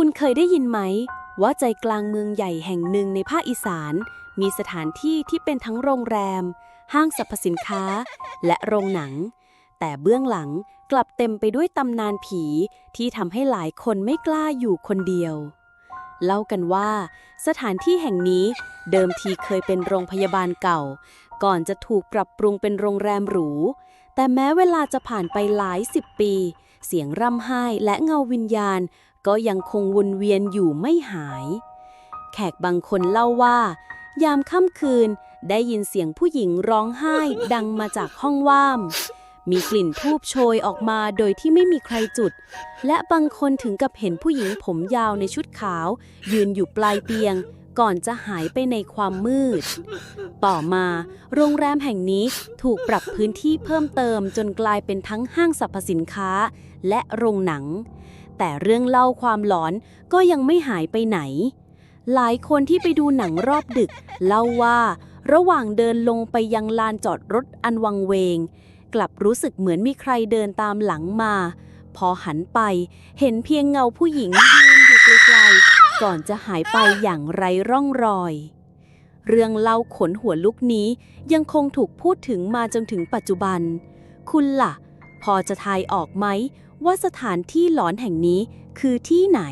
คุณเคยได้ยินไหม ว่าใจกลางเมืองใหญ่แห่งหนึ่งในภาคอีสาน มีสถานที่ที่เป็นทั้งโรงแรม ห้างสรรพสินค้า และโรงหนัง แต่เบื้องหลังกลับเต็มไปด้วยตำนานผีที่ทำให้หลายคนไม่กล้าอยู่คนเดียว เล่ากันว่า สถานที่แห่งนี้เดิมทีเคยเป็นโรงพยาบาลเก่า ก่อนจะถูกปรับปรุงเป็นโรงแรมหรู แต่แม้เวลาจะผ่านไปหลายสิบปี เสียงร่ำไห้และเงาวิญญาณ ก็ยังคงวนเวียนอยู่ไม่หาย แขกบางคนเล่าว่า ยามค่ำคืนได้ยินเสียงผู้หญิงร้องไห้ดังมาจากห้องว่าม มีกลิ่นทูบโชยออกมาโดยที่ไม่มีใครจุด และบางคนถึงกับเห็นผู้หญิงผมยาวในชุดขาว ยืนอยู่ปลายเตียง ก่อนจะหายไปในความมืด ต่อมาโรงแรมแห่งนี้ถูกปรับพื้นที่เพิ่มเติมจนกลายเป็นทั้งห้างสรรพสินค้าและโรงหนัง แต่เรื่องเล่าความหลอนก็ยังไม่หายไปไหน หลายคนที่ไปดูหนังรอบดึก เล่าว่าระหว่างเดินลงไปยังลานจอดรถอันวังเวง กลับรู้สึกเหมือนมีใครเดินตามหลังมา พอหันไปเห็นเพียงเงาผู้หญิงยืน ไกลๆ ก่อนจะหายไปอย่างไรร่องรอย เรื่องเล่าขนหัวลุกนี้ยังคงถูกพูดถึงมาจนถึงปัจจุบัน คุณล่ะ พอจะทายออกไหมว่าสถานที่หลอนแห่งนี้คือที่ไหน